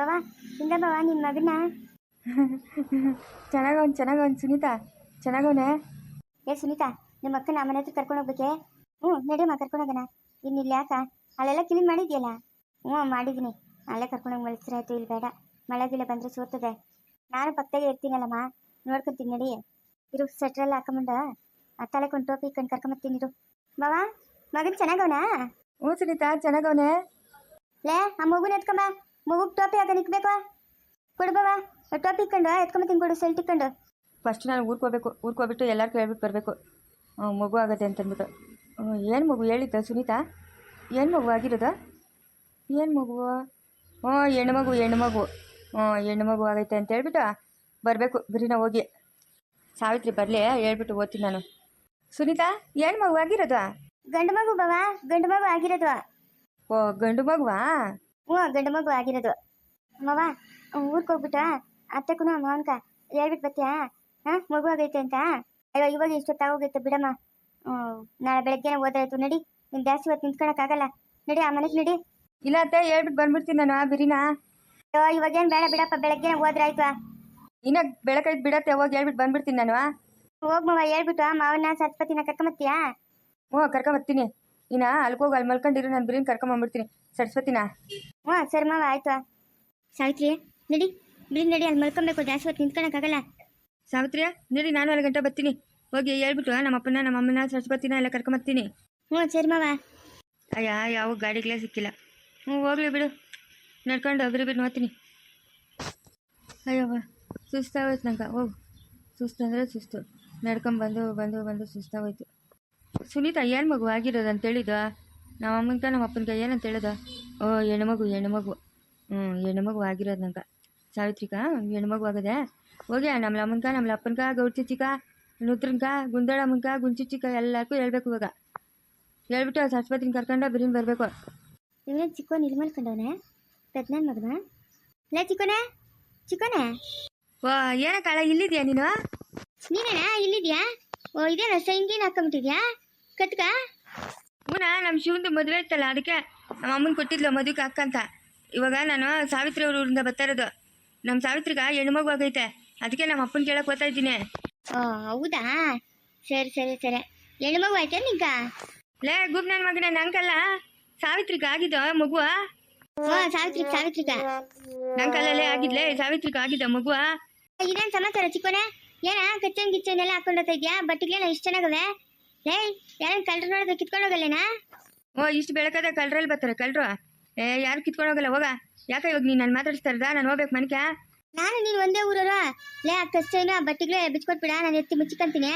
ಬಾವ ಹಿಂಗ ಬಾವ ನಿನ್ನ ಮಗನ. ಚೆನ್ನಾಗವನ್ ಚೆನ್ನಾಗವನ್ ಸುನೀತಾ. ಚೆನ್ನಾಗವನೆ? ಏ ಸುನೀತಾ ನಿಮ್ಮ ಅಕ್ಕನ ಮನೆ ಹತ್ರ ಕರ್ಕೊಂಡು ಹೋಗ್ಬೇಕೆ ಹ್ಞೂ ನಡಿಯಮ್ಮ ಕರ್ಕೊಂಡು ಹೋಗೋಣ. ಇನ್ನು ಇಲ್ಲಿ ಯಾಕ? ಅಲ್ಲೆಲ್ಲ ಕ್ಲೀನ್ ಮಾಡಿದ್ಯಲ್ಲ? ಹ್ಞೂ ಮಾಡಿದ್ದೀನಿ ಅಲ್ಲೇ ಕರ್ಕೊಂಡೋಗಿ ಮಲ್ಸಿರ ಆಯ್ತು ಇಲ್ಲಿ ಬೇಡ. ಮಳೆ ಗಿಳೆ ಬಂದರೆ ಸೋರ್ತದೆ ನಾನು ಪಕ್ಕದಾಗೆ ಇರ್ತೀನಲ್ಲಮ್ಮ. ನೋಡ್ಕೊಂತೀನಿ ನಡಿ. ಇರು ಸ್ವೆಟ್ರೆಲ್ಲ ಹಾಕೊಂಬಂಡ ತಲೆ ಕೊಂಡು ಟೋಪಿ ಇಕ್ಕೊಂಡು ಕರ್ಕೊಂಬರ್ತೀನಿ ಇರು. ಬಾವಾ ಮಗನ್ ಚೆನ್ನಾಗವನಾ? ಹ್ಞೂ ಸುನೀತಾ ಚೆನ್ನಾಗವನೆ. ಲೇ ಆ ಮಗುನ ಎತ್ಕೊಂಬ. ಮಗುಗೆ ಟೋಪಿ ಆಗ ನಿಕ್ಬೇಕು ಕೊಡು ಬಾವ ಟಾಪಿ ಇಕ್ಕೊಂಡು ಎತ್ಕೊಂಬತ್ತೀನಿ ಕೊಡು ಸೆಲ್ಟ್ ಇಕ್ಕೊಂಡು. ಫಸ್ಟ್ ನಾನು ಊರ್ಕೋಬೇಕು ಊರ್ಕೋಬಿಟ್ಟು ಎಲ್ಲರೂ ಕೇಳ್ಬಿಟ್ಟು ಬರಬೇಕು. ಮಗು ಆಗತ್ತೆ ಅಂತಂದ್ಬಿಟ್ಟು. ಏನು ಮಗು ಹೇಳಿದ್ದ ಸುನೀತಾ? ಏನು ಮಗು ಆಗಿರೋದು? ಏನು ಮಗು? ಹ್ಞೂ ಹೆಣ್ಣು ಮಗು ಹೆಣ್ಣು ಮಗು. ಹ್ಞೂ ಹೆಣ್ಣು ಮಗು ಆಗೈತೆ ಅಂತ ಹೇಳ್ಬಿಟ್ಟು ಬರಬೇಕು ಬರೀನ ಹೋಗಿ. ಸಾವಿತ್ರಿ ಬರಲಿ ಹೇಳ್ಬಿಟ್ಟು ಓದ್ತೀನಿ ನಾನು. ಸುನೀತಾ ಏನು ಮಗು ಆಗಿರೋದು? ಗಂಡು ಮಗು ಬವಾ ಗಂಡು ಮಗು ಆಗಿರೋದು. ಓ ಗಂಡು ಮಗುವಾ? ಹ್ಞೂ ಗಂಡು ಮಗು ಆಗಿರೋದು. ಮವ ಊರಿಗೆ ಹೋಗ್ಬಿಟ್ಟು ಅತ್ತೆಗೂ ಮಾವನ್ಕ ಹೇಳ್ಬಿಟ್ಟು ಬರ್ತೀಯಾ ಹಾಂ ಮಗು ಆಗೈತೆ ಅಂತ? ಅಯ್ಯೋ ಇವಾಗ ಇಷ್ಟೊತ್ತಾಗೋಗೈತೆ ಬಿಡಮ್ಮ. ನಾಳೆ ಬೆಳಗ್ಗೆನೆ ಓದಾಯ್ತು ನಡಿ. ನೀನು ಜಾಸ್ತಿ ಹೊತ್ತು ನಿಂತ್ಕೊಳಕ್ಕಾಗಲ್ಲ ನಡಿ ಆ ಮನೆಗೆ ನಡಿ. ಇಲ್ಲ ಅತ್ತೆ ಹೇಳ್ಬಿಟ್ಟು ಬಂದ್ಬಿಡ್ತೀನಿ ನಾನು ಬಿರಿನಾ. ಅಯ್ಯೋ ಇವಾಗೇನು ಬೇಡ ಬಿಡಪ್ಪ ಬೆಳಗ್ಗೆನೆ ಆಯ್ತು ಇನ್ನ ಬೆಳಕೈದು ಬಿಡತ್ತೆ ಹೋಗಿ ಹೇಳ್ಬಿಟ್ಟು ಬಂದ್ಬಿಡ್ತೀನಿ ನಾನು ಹೋಗ್ ಮವ ಹೇಳ್ಬಿಟ್ಟು ಮಾವನ ಸರಸ್ವತಿನ ಕರ್ಕೊಂಬತ್ತೀಯಾ? ಹ್ಞೂ ಕರ್ಕೊಂಬರ್ತೀನಿ ಇನ್ನ ಅಲ್ಕೋಗಿ ಅಲ್ಲಿ ಮಲ್ಕೊಂಡಿರು ನಾನು ಬಿರಿನ ಕರ್ಕೊಂಬಂದ್ಬಿಡ್ತೀನಿ ಸರಸ್ವತಿನಾ? ಹಾ ಸರಿ ಮಾವ ಆಯ್ತು. ಸಾವಿತ್ರಿ ನಡಿ. ಬಿಡಿ ನಡಿ ಅಲ್ಲಿ ಮಲ್ಕೊಬೇಕು. ಜಾಸ್ತಿ ಹೊತ್ತು ನಿಂತ್ಕೊಳಕ್ಕಾಗಲ್ಲ. ಸಾವಿತ್ರಿಯ ನಡಿ ನಾನು ಅಲ್ಲಿ ಗಂಟೆ ಬರ್ತೀನಿ. ಹೋಗಿ ಹೇಳ್ಬಿಟ್ಟು ನಮ್ಮಪ್ಪನ ನಮ್ಮಮ್ಮನ ಸರಸ್ವತಿನ ಎಲ್ಲ ಕರ್ಕೊಂಬರ್ತೀನಿ ಹ್ಞೂ ಸರಿ ಮಾವ. ಅಯ್ಯ ಯಾವ ಗಾಡಿಗಳೇ ಸಿಕ್ಕಿಲ್ಲ. ಹ್ಞೂ ಹೋಗ್ಲಿ ಬಿಡು. ನಡ್ಕೊಂಡು ಹೋಗ್ರಿ ಬಿಡು ನೋಡ್ತೀನಿ. ಅಯ್ಯವ್ವ ಸುಸ್ತಾಗೋಯ್ತು ನಂಗೆ. ಹೋಗು. ಸುಸ್ತು ಅಂದರೆ ಸುಸ್ತು. ನಡ್ಕೊಂಬಂದು ಬಂದು ಬಂದು ಸುಸ್ತಾಗೋಯ್ತು. ಸುನೀತಾ ಏನು ಮಗು ಆಗಿರೋದು ಅಂತ ಹೇಳಿದ ನಮ್ಮ ಅಮ್ಮನ್ಕ ನಮ್ಮ ಅಪ್ಪನಿಗೆ ಏನಂತ ಹೇಳಿದ? ಓ ಹೆಣ್ಮಗು ಹೆಣ್ಮಗು ಹ್ಞೂ ಹೆಣ್ಮಗು ಆಗಿರೋದು ನಂಗೆ. ಸಾವಿತ್ರಿಕ ಹೆಣ್ಮಗು ಆಗದೆ? ಹೋಗಿ ನಮ್ಮ ಅಮ್ಮನ್ಕ ನಮ್ಮ ಅಪ್ಪನ್ಕ ಗೌಡ್ಚಿಚಿಕ ನುತ್ರನ್ಕ ಗುಂದಳಮ್ಮನ್ಕ ಗುಂಚಿಚಿಕ ಎಲ್ಲಕ್ಕೂ ಹೇಳ್ಬೇಕು ಇವಾಗ. ಹೇಳ್ಬಿಟ್ಟು ಆಸ್ಪತ್ರೆಗೆ ಕರ್ಕೊಂಡು ಬಿರಿನ್ ಬರಬೇಕು. ಇಲ್ಲ ಚಿಕ್ಕೋನ್ ಇಲ್ಲಿ ಮಲ್ಕೊಂಡವನೆ. ಪೆದ್ನನ್ ಮಗನ? ಲೇ ಚಿಕ್ಕೋನೆ ಚಿಕ್ಕೋನೆ. ಓ ಏನ ಕಾಳ ಇಲ್ಲಿದ್ಯಾ ನೀನು? ನೀನೇನಾ ಇಲ್ಲಿದ್ಯಾ? ಓ ಇದೇನ? ಸೈನ್ಗೇನು ಹಾಕೊಂಬಿಟ್ಟಿದ್ಯಾ ಕತ್ಕ? ಹೂನ ನಮ್ಮ ಶಿವಂದು ಮದುವೆ ಇತ್ತಲ್ಲ ಅದಕ್ಕೆ ನಮ್ಮ ಅಮ್ಮನ ಕೊಟ್ಟಿದ್ಲು ಮದುವೆಗೆ ಅಕ್ಕಂತ ಇವಾಗ ನಾನು ಸಾವಿತ್ರಿ ಅವ್ರ ಊರಿಂದ ಬರ್ತಾ ಇರೋದು. ನಮ್ಮ ಸಾವಿತ್ರಿಗ ಹೆಣ್ಮಗು ಆಗೈತೆ. ಅದಕ್ಕೆ ನಮ್ಮ ಅಪ್ಪನ ಕೇಳಕ್ ಹೋಗ್ತಾ ಇದ್ದೀನಿ. ಓ ಹೌದಾ? ಸರಿ ಸರಿ ಸರಿ. ಹೆಣ್ಮಗು ಆಯ್ತಾ ನಿಂಗ ಲೇ ಗುಬ್ ನನ್ನ ಮಗನ ನಂಗಲ್ಲ ಸಾವಿತ್ರಿಗ ಆಗಿದ್ದ ಮಗುವ? ಸಾವಿತ್ರಿ ಸಾವಿತ್ರಿಗ ನಂಗಲ್ಲೇ ಆಗಿದ್ಲೇ ಸಾವಿತ್ರಿಗ ಆಗಿದ್ದ ಮಗುವ? ಇದೇನ್ ಸಮಾಚಾರ ಚಿಕ್ಕೋನೆ? ಏನ ಕಚ್ಚನ್ ಗಿಚ್ಚನ್ ಎಲ್ಲ ಹಾಕೊಂಡು ಹೋಗ್ತಾ ಇದ್ಯಾ? ಬಟ್ಟೆಗಳೆಲ್ಲ ಇಷ್ಟು ಚೆನ್ನಾಗವೆ? ಲೇ ಯಾರನ್ನ ಕಳ್ರು ನೋಡಿದ್ರೆ ಕಿತ್ಕೊಂಡು ಹೋಗಲ್ಲೇನಾ? ಓ ಇಷ್ಟು ಬೆಳಕದ ಕಳ್ರಲ್ಲಿ ಬರ್ತಾರೆ ಕಳ್ರು ಏ ಯಾರು ಕಿತ್ಕೊಂಡು ಹೋಗಲ್ಲ ಹೋಗ. ಯಾಕೆ ಇವಾಗ ನೀನ್ ನಾನು ಮಾತಾಡಿಸ್ತಾ ಇರೋದಾ ನಾನು ಹೋಗ್ಬೇಕು ಮನ್ಕ ನಾನು ನೀನು ಒಂದೇ ಊರಲ್ಲ ಲೇ ಆ ಕಚ್ಚೇನು ಆ ಬಟ್ಟೆಗಳೇ ಬಿಚ್ಕೊಟ್ಬಿಡ. ನಾನು ಎತ್ತಿ ಮುಚ್ಚಿಕಂತೀನಿ.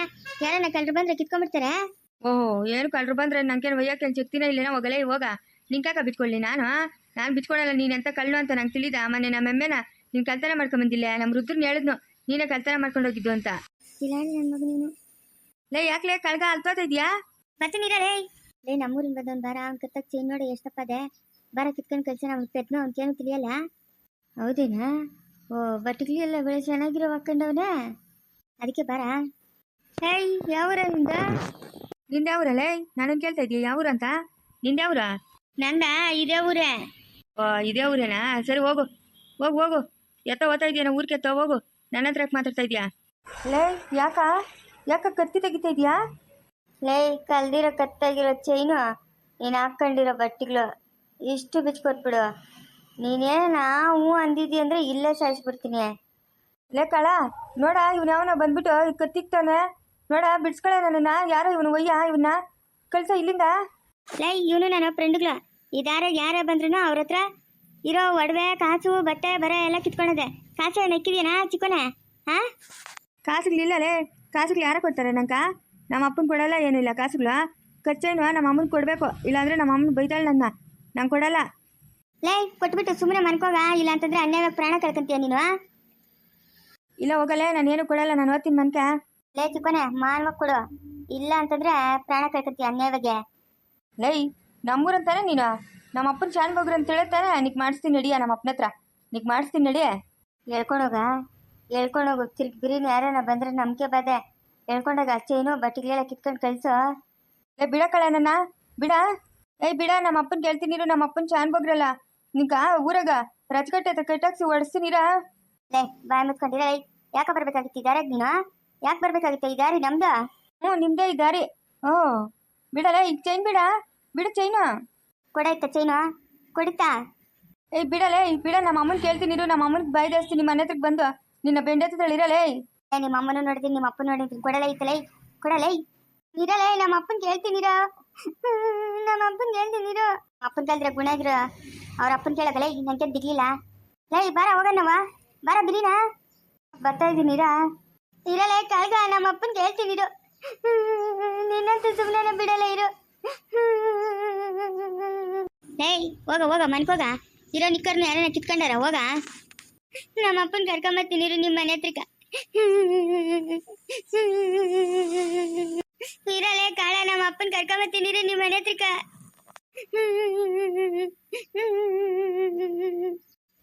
ಯಾರನ್ನ ಕಳ್ರು ಬಂದ್ರೆ ಕಿತ್ಕೊಂಡ್ಬಿಡ್ತಾರೆ? ಓಹೋ ಏನು ಕಳ್ರು ಬಂದ್ರೆ ನಂಗೇನು ಒಯ್ಯಕ್ಕೆ ಶಕ್ತಿನೇ ಇಲ್ಲೇನೋ ಹೋಗಲೇ ಹೋಗ. ನಿಂಕಾಕ ಬಿಟ್ಕೊಳ್ಳಿ ನಾನು? ನಾನು ಬಿಚ್ಕೊಳಲ್ಲ ನೀನ್ ಎಂತ ಕಳ್ಳು ಅಂತ ನಂಗೆ ತಿಳಿದ? ಮೊನ್ನೆ ನಮ್ಮ ಎಮ್ಮೆನ ನೀನು ಕಲ್ತನ ಮಾಡ್ಕೊಂಬಂದಿಲ್ಲ ನಮ್ಮ ರುದ್ರನ್ ಹೇಳಿದ್ನು. ನೀನೇ ಕಲ್ತನ ಮಾಡ್ಕೊಂಡು ಹೋಗಿದ್ದು ಅಂತ. ಇಲ್ಲ ನನ್ನ ಮಗ ನೀನು? ಲೇ ಯಾಕ್ಲೇ ಕಳ್ಗ ಅಲ್ತೋತ ಇದೆಯಾ? ಮತ್ತೆ ಲೇ ಲೇ ನಮ್ಮೂರಿಂದ ಬಂದವನ್ ಬಾರ ಅವ್ನ ಕತ್ತಕ್ ಚೇನ್ ನೋಡಿ ಎಷ್ಟಪ್ಪ ಅದೇ. ಬಾರ ಕಿತ್ಕೊಂಡು ಕಳ್ಸ ಅವ್ನ ಪೆದ್ನ ಅವ್ನಿಗೇನು ತಿಳಿಯಲ್ಲ? ಹೌದೇನಾ? ಓ ಬಟ್ಟಿಗ್ಲಿ ಎಲ್ಲ ಬೆಳೆ ಚೆನ್ನಾಗಿರೋ ಹಾಕೊಂಡವನೇ? ಅದಕ್ಕೆ ಬಾರ. ಹೇಯ್ ಯಾವೂರ ನಿಂದ? ನಿಂದ ಯಾವ್ರಲ್ಲೇ ನಾನು ಕೇಳ್ತಾ ಇದೀಯ ಯಾವ್ರ ಅಂತ? ನಿಂದ ಯಾವೂರ ನಂದ? ಇದೇ ಊರೇ. ಓ ಇದೇ ಊರೇನಾ? ಸರಿ ಹೋಗು. ಹೋಗು ಹೋಗು. ಎತ್ತ ಓದ್ತಾ ಇದೆಯಾ ಊರಿಗೆ ಎತ್ತ ಹೋಗು. ನನ್ನ ಹತ್ರ ಯಾಕೆ ಮಾತಾಡ್ತಾ ಇದೀಯಾ? ಲೇ ಯಾಕ? ಯಾಕ ಕತ್ತಿ ತೆಗಿತಾ ಇದೀಯಾ? ಲೇ ಕಲ್ದಿರೋ ಕತ್ತಾಗಿರೋ ಚೈನು ನೀನು ಹಾಕ್ಕೊಂಡಿರೋ ಬಟ್ಟೆಗಳು ಇಷ್ಟು ಬಿಚ್ಕೊಟ್ಬಿಡು ನೀನೇನ ಹ್ಞೂ ಅಂದಿದ್ದಿ ಅಂದರೆ ಇಲ್ಲೇ ಸಾಯಿಸ್ಬಿಡ್ತೀನಿ. ಲೇ ಕಳ ನೋಡ ಇವ್ನ ಯಾವನ ಬಂದ್ಬಿಟ್ಟು ಈ ಕತ್ತಿಗ್ತಾನೆ ನೋಡ ಬಿಡ್ಸ್ಕೊಳ ನನ್ನ ಯಾರೋ ಇವನು ಒಯ್ಯ ಇವನ್ನ ಕಳ್ಸ ಇಲ್ಲಿಂದ? ಲೈ ಇವನು ನನ್ನ ಫ್ರೆಂಡ್ಗಳು ಇದಾರ ಯಾರೇ ಬಂದ್ರು ಅವ್ರ ಹತ್ರ ಇರೋ ಒಡವೆ ಕಾಸು ಬಟ್ಟೆ ಬರೆ ಎಲ್ಲ ಕಿತ್ಕೊಂಡದೆ ಕಾಸು ನೆಕ್ಕಿದೀನಾ ಚಿಕ್ಕೋನೆ ಹಾ? ಕಾಸುಗಳಿಲ್ಲ ಲೇ ಕಾಸುಗಳು ಯಾರು ಕೊಡ್ತಾರೆ ನಂಕ? ನಮ್ಮ ಅಪ್ಪನ ಕೊಡಲ್ಲ ಇಲ್ಲ. ಕಾಸುಗಳು ಖರ್ಚೇನು ನಮ್ಮ ಅಮ್ಮನ ಕೊಡಬೇಕು. ಇಲ್ಲಾಂದ್ರೆ ನಮ್ಮ ಅಮ್ಮನ ಬೈತಾಳೆ ನನ್ನ. ನಂಗೆ ಕೊಡಲ್ಲ. ಲೇ ಕೊಟ್ಬಿಟ್ಟು ಸುಮ್ಮನೆ ಮನ್ಕೋಗ. ಇಲ್ಲ ಅಂತಂದ್ರೆ ಅನ್ಯಾಯವಾಗಿ ಪ್ರಾಣ ಕಳ್ಕೊಂತೀಯ ನೀನು ಇಲ್ಲ ಹೋಗಲ್ಲ ನಾನು ಏನು ಕೊಡಲ್ಲ. ನಾನು ಓದ್ತೀನಿ ಮನ್ಕ. ಲೇ ಚಿಕ್ಕೋನೆ ಮಾನ್ವಾಗ ಕೊಡು. ಇಲ್ಲ ಅಂತಂದ್ರೆ ಪ್ರಾಣ ಕಳ್ಕೊಂತೀಯ ಅನ್ಯಾಯವಾಗಿ. ಲೈ ನಮ್ಮೂರಂತಾನೆ ನೀನು. ನಮ್ಮ ಅಪ್ಪನ ಚಾನ್ ಬಗ್ರು ಅಂತ ಹೇಳ್ತಾನೆ ನಿಕ್ ಮಾಡಿಸ್ತೀನಿ ನಡಿಯ ನಮ್ಮ ಅಪ್ಪನ ಹತ್ರ. ನಿಕ್ ಮಾಡಿಸ್ತೀನಿ ನಡಿ. ಹೇಳ್ಕೊಂಡೋಗ? ಹೇಳ್ಕೊಂಡೋಗು. ತಿರ್ಗಿ ಬಿರಿನ ಯಾರನ್ನ ಬಂದ್ರೆ ನಂಬಿಕೆ ಬಾದೆ. ಹೇಳ್ಕೊಂಡಾಗ ಚೈನು ಬಟ್ಟೆಗಳೆಲ್ಲ ಕಿತ್ಕೊಂಡು ಕಳ್ಸು. ಏ ಬಿಡ ಕಳೆ ನನ್ನ ಬಿಡ. ಏಯ್ ಬಿಡ. ನಮ್ಮ ಅಪ್ಪನ ಕೇಳ್ತೀನಿರು ನಮ್ಮ ಅಪ್ಪನ ಚಾನ್ ಬಗ್ರಲ್ಲ. ನಿಂಕ ಊರಾಗ ರಚಕಟ್ಟೆ ಹತ್ರ ಕಟ್ಟಾಕ್ಸಿ ಓಡಿಸ್ತೀನಿರ ಲೇ ಬಾಯ್ ಮುಚ್ಕೊಂಡಿರ ಯಾಕೆ ಬರ್ಬೇಕಾಗಿತ್ತು ಈ ದಾರಿಗೆ ನೀನು? ಯಾಕೆ ಬರ್ಬೇಕಾಗಿತ್ತು ಈ ದಾರಿ ನಮ್ದ? ಹ್ಞೂ ನಿಮ್ದೇ ಈ ದಾರಿ. ಓ ಬಿಡಲ್ಲ ಈಗ ಚೈನ್ ಬಿಡ. ಬಿಡು ಚೈನು. ಕೊಡಾಯ್ತಾ ಚೈನು? ಕೊಡಿತಾ? ಏಯ್ ಬಿಡಲೇ ಬಿಡ, ನಮ್ಮ ಅಮ್ಮನ ಕೇಳ್ತೀನಿ ಇರು, ನಮ್ಮ ಅಮ್ಮನಿಗೆ ಬಾಯ್ದಾಸ್ತೀನಿ ಮನೆ ಹತ್ರಕ್ಕೆ ಬಂದು. ನಿನ್ನ ಬೆಂಡೆ ಹತ್ರ ಇರಲೇ ಏ ನಿಮ್ಮ ಅಮ್ಮನ ನೋಡಿದ್ದೀನಿ ನಿಮ್ಮ ಅಪ್ಪನ ನೋಡಿದ್ದೀನಿ ಕೊಡಲೇ ಐತಲೇ ಕೊಡಲೇ ಇರಲೇ ನಮ್ಮ ಅಪ್ಪನ ಕೇಳ್ತೀನಿರ ನಮ್ಮ ಅಪ್ಪನ ಕೇಳ್ತೀನಿರು ಅಪ್ಪನ ಕೇಳಿದ್ರೆ ಗುಣ ಇದ್ರು. ಅವ್ರ ಅಪ್ಪನ ಕೇಳೋದಲೇ ನಂಗೆ ದಿಗ್ಲಿಲ್ಲ. ಲೇ ಬಾರ ಹೋಗೋಣವ ಬಾರ ಬಿರಿನ ಬರ್ತಾ ಇದ್ದೀನಿರ ಇರಲೇ, ಕಳ್ಗ, ನಮ್ಮ ಅಪ್ಪನ ಕೇಳ್ತೀನಿರು ನಿನ್ನಂತೂ ಸುಮ್ಮನೆ ಬಿಡಲೇ ಇರು. ಲೇ ಹೋಗ ಹೋಗ, ಮನ್ಕೋಗ. ಇರೋ ನಿಕ್ಕರ್ನ ಯಾರನ್ನ ಕಿತ್ಕೊಂಡಾರ ಹೋಗ ನಮ್ಮ ಅಪ್ಪನ ಕರ್ಕೊಂಬತ್ತೀನಿರು ನಿಮ್ಮ ಮನೆ ಹತ್ರಕ್ಕ. ಇರಲೇ ಕಾಳ, ನಮ್ಮ ಅಪ್ಪನ ಕರ್ಕೊಂಬತ್ತೀನಿರು ನಿಮ್ಮ ಮನೆ ಹತ್ರಕ್ಕ.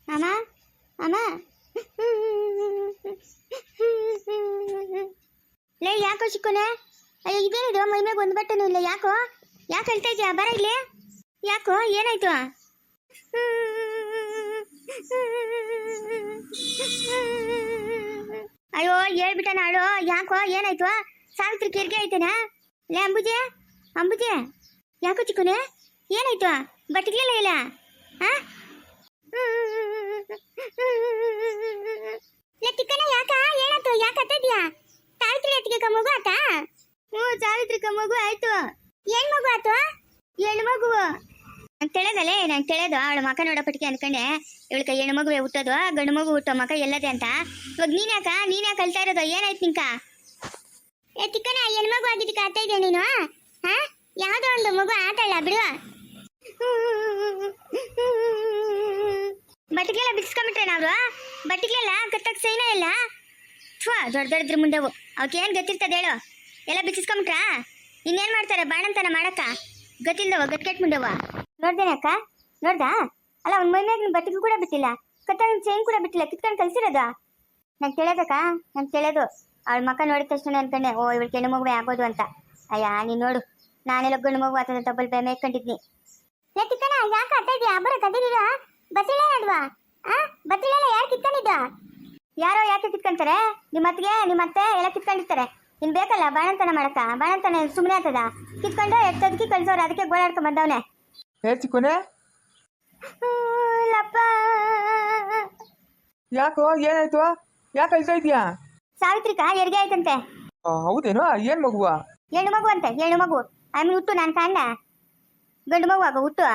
ಅಮ್ಮ ಅಮ್ಮ ಲೇ, ಯಾಕೋ ಚಿಕ್ಕನೆ? ಅಯ್ಯೋ, ಇದೇನಿದು? ಮೈಮ್ಯಾಗ ಒಂದು ಬಟ್ಟೆನೂ ಇಲ್ಲ. ಯಾಕೋ? ಯಾಕೆ ಹೇಳ್ತಾ ಬರ ಇಲ್ಲಿ? ಯಾಕೋ? ಏನಾಯ್ತು? ಅಯ್ಯೋ ಹೇಳ್ಬಿಟ್ಟ ನಾಳು ಯಾಕೋ ಏನಾಯ್ತು ಸಾವಿತ್ರಿ ಕೆರ್ಗೆ ಆಯ್ತೇನಾ ಲೇ ಅಂಬುಜೆ ಅಂಬುಜೆ ಯಾಕೋ ಚಿಕ್ಕನೆ ಏನಾಯ್ತು ಬಟ್ಟಿಗ್ಲಿಲ್ಲ ಇಲ್ಲ ಹಾ ಚಿಕ್ಕನ ಯಾಕ ಏನಾಯ್ತು ಯಾಕ ಅತ್ತಿದ್ಯಾ ಸಾವಿತ್ರಿ ಅತ್ತಿಗೆ ಮಗು ಆತ ಹ್ಞೂ ಸಾವಿತ್ರಿ ಮಗು ಆಯ್ತು ಏನ್ ಮಗು ಆತು ಹೆಣ್ಣು ಮಗು ನಂಗೆ ನಾನು ತಿಳಿದು ಅವಳ ಮಕ ನೋಡಪಟ್ಟಿಗೆ ಅನ್ಕೊಂಡೆ, ಇವಳ ಕೈ ಹೆಣ್ಣು ಮಗುವೆ ಹುಟ್ಟೋದು ಗಂಡು ಮಗು ಹುಟ್ಟೋ ಮಕ ಎಲ್ಲದೆ ಅಂತ. ಇವಾಗ ನೀನ್ಯಾಕ ನೀನ್ಯಾಕ ಕಲ್ತಾ ಇರೋದು? ಏನಾಯ್ತು ನಿಂಕ? ಏ ತಿಕ್ಕನ ಹೆಣ್ಣು ಮಗು ಆಗಿದ್ದಕ್ಕೆ ಆತ ಇದೆ ನೀನು? ಹಾ? ಯಾವುದೋ ಒಂದು ಮಗು ಆತಲ್ಲ ಬಿಡುವ ಬಟ್ಟಿಗೆಲ್ಲ ಬಿಡಿಸ್ಕೊಂಬಿಟ್ರೆ ನಾವು ಬಟ್ಟಿಗೆಲ್ಲ ಕತ್ತಕ್ಕೆ ಸೈನ ಇಲ್ಲ? ಥ್ವಾ ದೊಡ್ಡ ದೊಡ್ಡದ್ರ ಮುಂದೆವು. ಏನು ಗೊತ್ತಿರ್ತದೆ ಹೇಳು. ಎಲ್ಲ ಬಿಚ್ಚಿಸ್ಕೊಂಬಿಟ್ರಾ? ಇನ್ನೇನು ಮಾಡ್ತಾರೆ? ಬಾಣಂತನ ಮಾಡಕ್ಕ? ಗೊತ್ತಿಲ್ದವ ಗಟ್ಕೆಟ್ ಮುಂದೆವ? ನೋಡ್ದೇನಕ್ಕ ನೋಡ್ದಾ? ಅಲ್ಲ, ಅವ್ನ ಮೈ ಮ್ಯಾಗಿನ ಬಟ್ಟೆಗೂ ಕೂಡ ಬಿಟ್ಟಿಲ್ಲ. ಕತ್ತಾಗ ಚೈನ್ ಕೂಡ ಬಿಟ್ಟಿಲ್ಲ. ಕಿತ್ಕೊಂಡು ಕಲ್ಸಿರೋದ ನಾನು ಕೇಳೋದಕ್ಕ ನಾನು ಕೇಳೋದು. ಅವ್ಳ ಮಕ್ಕ ನೋಡಿದ ತಕ್ಷಣ ಅನ್ಕೊಂಡೆ, ಓ, ಇವಳು ಕೆಣ್ಣು ಮಗುವೆ ಆಗೋದು ಅಂತ. ಅಯ್ಯ, ನೀನು ನೋಡು. ನಾನೆಲ್ಲ ಗಂಡು ಮಗು ಆತದ ಡಬ್ಬಲ್ ಬೇ ಮೇಯ್ಕೊಂಡಿದ್ನಿ. ಯಾಕಿತ್ತನ ಯಾಕೆ ಅತ್ತ ಇದೆಯಾ? ಬರ ಕದಿರಿರ ಆ? ಬಸಿಳೆಲ್ಲ ಯಾರು ಕಿತ್ಕೊಂಡಿದ್ದ? ಯಾರೋ ಯಾಕೆ ಕಿತ್ಕೊಂತಾರೆ? ನಿಮ್ಮ ಅತ್ತಿಗೆ ನಿಮ್ಮ ಅತ್ತೆ ಎಲ್ಲ ಕಿತ್ಕೊಂಡಿರ್ತಾರೆ. ಇನ್ ಬೇಕಲ್ಲ, ಬಾಣಂತನ ಮಾಡಕ್ಕ? ಬಾಣಂತನ ಸುಮ್ಮನೆ ಆತದ ಕಿತ್ಕೊಂಡು ಎಷ್ಟೊತ್ತಿಗೆ ಕಳ್ಸೋರು? ಅದಕ್ಕೆ ಗೋಳಾಡ್ಕೊಂಡ್ ಬಂದವನೆ. ಹೇ ಚಿಕ್ಕೋನೆ ಯಾಕೋ ಏನಾಯ್ತು? ಯಾಕೆ ಅಳ್ತಾ ಇದೀಯಾ ಸಾವಿತ್ರಿಕ ಹೆರಿಗೆ ಆಯ್ತಂತೆ. ಆ, ಹೌದೇನೋ? ಏನ್ ಮಗುವ? ಹೆಣ್ಣು ಮಗು ಅಂತೆ ಹೆಣ್ಣು ಮಗು. ಆಮೇಲೆ ಹುಟ್ಟು ನಾನು ಸಣ್ಣ. ಗಂಡು ಮಗು ಆಗ ಹುಟ್ಟು.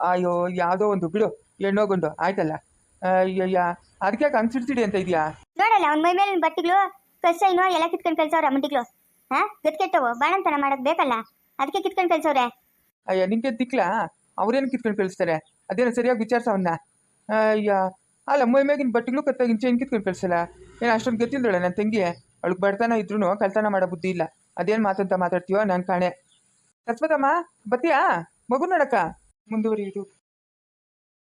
ಅಯ್ಯೋ ಯಾವ್ದೋ ಒಂದು ಬಿಡು. ಹೆಣ್ಣೋ ಗಂಡು ಆಯ್ತಲ್ಲ. ಅಯ್ಯಯ್ಯ ಅದಕ್ಕೆ ಕನ್ಸಿಡ್ತಿಡಿ ಅಂತ ಇದೆಯಾ ನೋಡಲ್ಲ ಅವ್ನ ಮೈ ಮೇಲಿನ ಬಟ್ಟೆಗಳು ಕಸೈನೋ ಎಲ್ಲ ಕಿತ್ಕೊಂಡು ಕಳ್ಸವ್ರ ಮುಂಡಿಗಳು ಹಾ ಗತ್ಕೆಟ್ಟವು ಬಾಣಂತನ ಮಾಡಕ್ ಬೇಕಲ್ಲ? ಅದಕ್ಕೆ ಕಿತ್ಕೊಂಡು ಕಳ್ಸವ್ರೆ. ಅಯ್ಯ, ನಿಂಗೆ ತಿಕ್ಲಾ? ಅವ್ರೇನು ಕಿತ್ಕೊಂಡು ಕಳಿಸ್ತಾರೆ? ಅದೇನೋ ಸರಿಯಾಗಿ ವಿಚಾರಿಸ ಅವನ್ನ ಅಯ್ಯ, ಅಲ್ಲ, ಮೈ ಮ್ಯಾಗಿನ ಬಟ್ಟೆಗಳು ಕತ್ತಾಗಿನ ಚೈನ್ ಕಿತ್ಕೊಂಡು ಕಳಿಸಲ್ಲ? ಏನು ಅಷ್ಟೊಂದು ಗೊತ್ತಿಲ್ಲ ನನ್ನ ತಂಗಿ? ಅವಳಿಗೆ ಬಡತನ ಇದ್ರು ಕಳ್ತನ ಮಾಡೋ ಬುದ್ಧಿ ಇಲ್ಲ. ಅದೇನು ಮಾತಂತ ಮಾತಾಡ್ತೀಯೋ ನಾನು ಕಾಣೆ. ಸತ್ಪತಮ್ಮ ಬತ್ತೀಯಾ? ಮಗು ನೋಡಕ್ಕ. ಮುಂದುವರಿಯುವುದು.